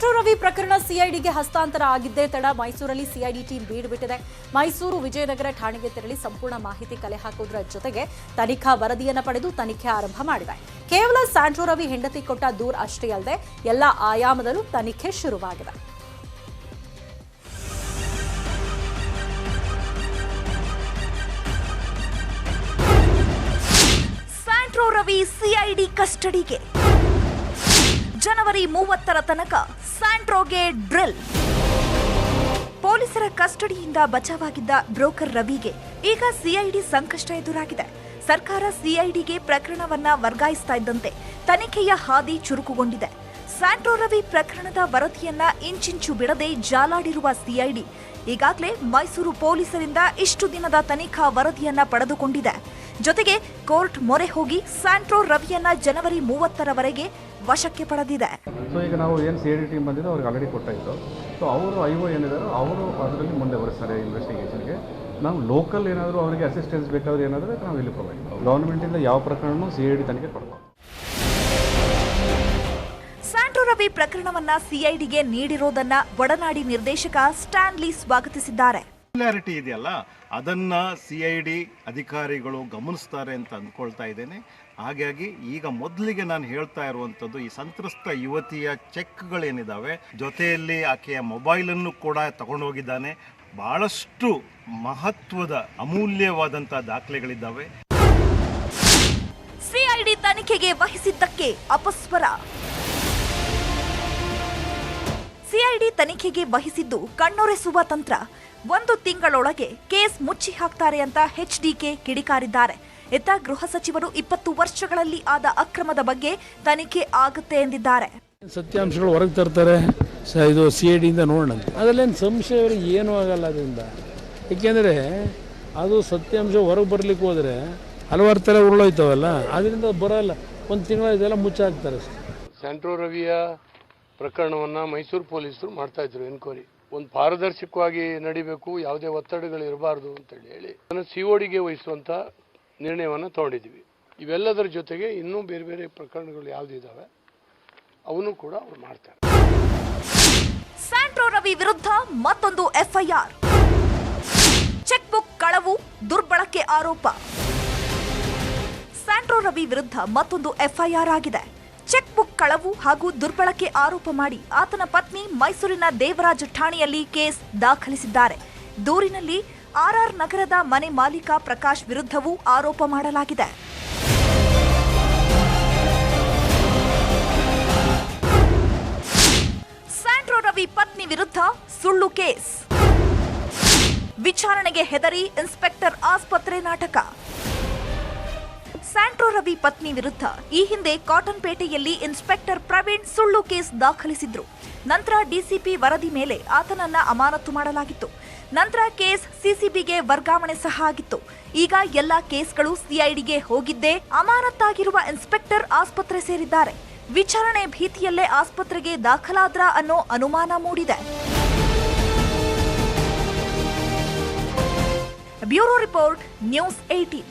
Santro Ravi ಪ್ರಕರಣ ಸಿಐಡಿಗೆ ಹಸ್ತಾಂತರ ಆಗಿದ್ದೇ ತಡ. ಮೈಸೂರಲ್ಲಿ ಸಿಐಡಿ ಟೀಮ್ ಬೀಡು ಬಿಟ್ಟಿದೆ ಮೈಸೂರು ವಿಜಯನಗರ ಠಾಣೆಗೆ ತೆರಳಿ ಸಂಪೂರ್ಣ ಮಾಹಿತಿ ಕಲೆ ಹಾಕುವುದರ ಜೊತೆಗೆ ತನಿಖಾ ವರದಿಯನ್ನು ಪಡೆದು ತನಿಖೆ ಆರಂಭ ಮಾಡಿದೆ ಕೇವಲ ಸ್ಯಾಂಟ್ರೋ ರವಿ ಹೆಂಡತಿ ಕೊಟ್ಟ ದೂರ್ ಅಷ್ಟೇ ಅಲ್ಲದೆ ಎಲ್ಲ ಆಯಾಮದಲ್ಲೂ ತನಿಖೆ ಶುರುವಾಗಿದೆ. ಸ್ಯಾಂಟ್ರೋ ರವಿ ಸಿಐಡಿ ಕಸ್ಟಡಿಗೆ. ಜನವರಿ ಮೂವತ್ತರ ತನಕ ಸ್ಯಾಂಟ್ರೋಗೆ ಡ್ರಿಲ್. ಪೊಲೀಸರ ಕಸ್ಟಡಿಯಿಂದ ಬಚಾವಾಗಿದ್ದ ಬ್ರೋಕರ್ ರವಿಗೆ ಈಗ ಸಿಐಡಿ ಸಂಕಷ್ಟ ಎದುರಾಗಿದೆ. ಸರ್ಕಾರ ಸಿಐಡಿಗೆ ಪ್ರಕರಣವನ್ನ ವರ್ಗಾಯಿಸ್ತಾ ಇದ್ದಂತೆ ತನಿಖೆಯ ಹಾದಿ ಚುರುಕುಗೊಂಡಿದೆ. ಸ್ಯಾಂಟ್ರೋ ರವಿ ಪ್ರಕರಣದ ವರದಿಯನ್ನ ಇಂಚಿಂಚು ಬಿಡದೆ ಜಾಲಾಡಿರುವ ಸಿಐಡಿ ಈಗಾಗಲೇ ಮೈಸೂರು ಪೊಲೀಸರಿಂದ ಇಷ್ಟು ದಿನದ ತನಿಖಾ ವರದಿಯನ್ನ ಪಡೆದುಕೊಂಡಿದೆ. ಜೊತೆಗೆ ಕೋರ್ಟ್ ಮೊರೆ ಹೋಗಿ ಸ್ಯಾಂಟ್ರೋ ರವಿಯನ್ನ ಜನವರಿ ಮೂವತ್ತರವರೆಗೆ ವಶಕ್ಕೆ ಪಡೆದಿದೆ. ಸೊ ಈಗ ನಾವು ಏನು ಸಿ ಐ ಡಿ ಟೀಮ್ ಬಂದಿದ್ದು ಅವ್ರಿಗೆ ಆಲ್ರೆಡಿ ಕೊಟ್ಟಾಯಿತು. ಸೊ ಅವರು ಐ ಒ ಏನಿದ್ದಾರೆ ಅವರು ಅದರಲ್ಲಿ ಮುಂದೆ ಬರೆಸ್ತಾರೆ ಇನ್ವೆಸ್ಟಿಗೇಷನ್ಗೆ ನಾವು ಲೋಕಲ್ ಏನಾದರೂ ಅವರಿಗೆ ಅಸಿಸ್ಟೆನ್ಸ್ ಬೇಕಾದ್ರೆ ಏನಾದರೂ ನಾವು ಇಲ್ಲಿ ಪ್ರೊವೈಡ್ ಗೌರ್ಮೆಂಟಿಂದ ಯಾವ ಪ್ರಕರಣನೂ ಸಿ ಐ ಡಿ ತನಿಖೆ ಕೊಡ್ತಾರೆ ಸ್ಯಾಂಟ್ರೋ ರವಿ ಪ್ರಕರಣವನ್ನ ಸಿಐಡಿಗೆ ನೀಡಿರೋದನ್ನ ಒಡನಾಡಿ ನಿರ್ದೇಶಕ ಸ್ಟ್ಯಾನ್ಲಿ ಸ್ವಾಗತಿಸಿದ್ದಾರೆ. ಸಿಮಿಲಾರಿಟಿ ಇದೆಯಲ್ಲ, ಅದನ್ನ ಸಿ ಐ ಡಿ ಅಧಿಕಾರಿಗಳು ಗಮನಿಸ್ತಾರೆ ಅಂತ ಅಂದ್ಕೊಳ್ತಾ ಇದ್ದೇನೆ. ಹಾಗಾಗಿ ಈಗ ಮೊದಲಿಗೆ ನಾನು ಹೇಳ್ತಾ ಇರುವಂಥದ್ದು, ಈ ಸಂತ್ರಸ್ತ ಯುವತಿಯ ಚೆಕ್ಗಳೇನಿದ್ದಾವೆ ಜೊತೆಯಲ್ಲಿ ಆಕೆಯ ಮೊಬೈಲನ್ನು ಕೂಡ ತಗೊಂಡೋಗಿದ್ದಾನೆ. ಬಹಳಷ್ಟು ಮಹತ್ವದ, ಅಮೂಲ್ಯವಾದಂಥ ದಾಖಲೆಗಳಿದ್ದಾವೆ. ಸಿಐಡಿ ತನಿಖೆಗೆ ವಹಿಸಿದ್ದಕ್ಕೆ ಅಪಸ್ವರ. ಸಿಐಡಿ ತನಿಖೆಗೆ ವಹಿಸಿದ್ದು ಕಣ್ಣೊರೆಸುವ ತಂತ್ರ. ಒಂದು ತಿಂಗಳೊಳಗೆ ಕೇಸ್ ಮುಚ್ಚಿ ಹಾಕ್ತಾರೆ ಅಂತ ಎಚ್ಡಿಕೆ ಕಿಡಿಕಾರಿದ್ದಾರೆ. ಇತ್ತ ಗೃಹ ಸಚಿವರು ಇಪ್ಪತ್ತು ವರ್ಷಗಳಲ್ಲಿ ಆದ ಅಕ್ರಮದ ಬಗ್ಗೆ ತನಿಖೆ ಆಗುತ್ತೆ ಎಂದಿದ್ದಾರೆ. ಸತ್ಯಾಂಶಗಳು ಹೊರಗೆ ತರ್ತಾರೆ. ಸ ಇದು ಸಿ ಐ ಡಿಯಿಂದ ನೋಡೋಣ ಅದರಲ್ಲೇನು ಸಂಶಯ ಅವ್ರಿಗೆ ಏನೂ ಆಗಲ್ಲ ಅದರಿಂದ. ಏಕೆಂದರೆ ಅದು ಸತ್ಯಾಂಶ ಹೊರಗೆ ಬರಲಿಕ್ಕೆ ಹೋದರೆ ಹಲವಾರು ಥರ ಉರುಳೋಯ್ತವಲ್ಲ ಅದರಿಂದ ಬರೋಲ್ಲ. ಒಂದು ತಿಂಗಳ ಇದೆಲ್ಲ ಮುಚ್ಚಾಕ್ತಾರೆ ಸೆಂಟ್ರೋ ರವಿಯ ಪ್ರಕರಣವನ್ನು ಮೈಸೂರು ಪೊಲೀಸರು ಮಾಡ್ತಾ ಇದ್ರು ಎನ್ಕ್ವೈರಿ ಒಂದು ಪಾರದರ್ಶಕವಾಗಿ ನಡಿಬೇಕು, ಯಾವುದೇ ಒತ್ತಡಗಳು ಇರಬಾರ್ದು ಅಂತೇಳಿ ಹೇಳಿ ಅದನ್ನು ಸಿ ಡಿಗೆ ವಹಿಸುವಂಥ ನಿರ್ಣಯವನ್ನು ತಗೊಂಡಿದ್ದೀವಿ. ಇವೆಲ್ಲದರ ಜೊತೆಗೆ ಇನ್ನೂ ಬೇರೆ ಬೇರೆ ಪ್ರಕರಣಗಳು ಯಾವುದಿದ್ದಾವೆ ಅವನು ಕೂಡ ಅವ್ರು ಮಾಡ್ತಾರೆ. ಸ್ಯಾಂಟ್ರೋ ರವಿ ವಿರುದ್ಧ ಮತ್ತೊಂದು ಎಫ್ಐಆರ್. ಚೆಕ್ ಬುಕ್ ಕಳವು, ದುರ್ಬಳಕೆ ಆರೋಪ. ಸ್ಯಾಂಟ್ರೋ ರವಿ ವಿರುದ್ಧ ಮತ್ತೊಂದು ಎಫ್ಐಆರ್ ಆಗಿದೆ. ಚೆಕ್ ಬುಕ್ ಕಳವು ಹಾಗೂ ದುರ್ಬಳಕೆ ಆರೋಪ ಮಾಡಿ ಆತನ ಪತ್ನಿ ಮೈಸೂರಿನ ದೇವರಾಜ ಠಾಣೆಯಲ್ಲಿ ಕೇಸ್ ದಾಖಲಿಸಿದ್ದಾರೆ. ದೂರಿನಲ್ಲಿ ಆರ್ಆರ್ ನಗರದ ಮನೆ ಮಾಲೀಕ ಪ್ರಕಾಶ್ ವಿರುದ್ಧವೂ ಆರೋಪ ಮಾಡಲಾಗಿದೆ. ಸ್ಯಾಂಟ್ರೋ ರವಿ ಪತ್ನಿ ವಿರುದ್ಧ ಸುಳ್ಳು ಕೇಸ್. ವಿಚಾರಣೆಗೆ ಹೆದರಿ ಇನ್ಸ್ಪೆಕ್ಟರ್ ಆಸ್ಪತ್ರೆ ನಾಟಕ. ಸ್ಯಾಂಟ್ರೋ ರವಿ ಪತ್ನಿ ವಿರುದ್ಧ ಈ ಹಿಂದೆ ಕಾಟನ್ ಪೇಟೆಯಲ್ಲಿ ಇನ್ಸ್ಪೆಕ್ಟರ್ ಪ್ರವೀಣ್ ಸುಳ್ಳು ಕೇಸ್ ದಾಖಲಿಸಿದ್ರು. ನಂತರ ಡಿಸಿಪಿ ವರದಿ ಮೇಲೆ ಆತನನ್ನ ಅಮಾನತು ಮಾಡಲಾಗಿತ್ತು. ನಂತರ ಕೇಸ್ ಸಿಸಿಬಿಗೆ ವರ್ಗಾವಣೆ ಸಹ ಆಗಿತ್ತು. ಈಗ ಎಲ್ಲ ಕೇಸ್ಗಳು ಸಿಐಡಿಗೆ ಹೋಗಿದ್ದೇ ಅಮಾನತ್ತಾಗಿರುವ ಇನ್ಸ್ಪೆಕ್ಟರ್ ಆಸ್ಪತ್ರೆ ಸೇರಿದ್ದಾರೆ. ವಿಚಾರಣೆ ಭೀತಿಯಲ್ಲೇ ಆಸ್ಪತ್ರೆಗೆ ದಾಖಲಾದ್ರ ಅನ್ನೋ ಅನುಮಾನ ಮೂಡಿದೆ. Bureau report news eighteen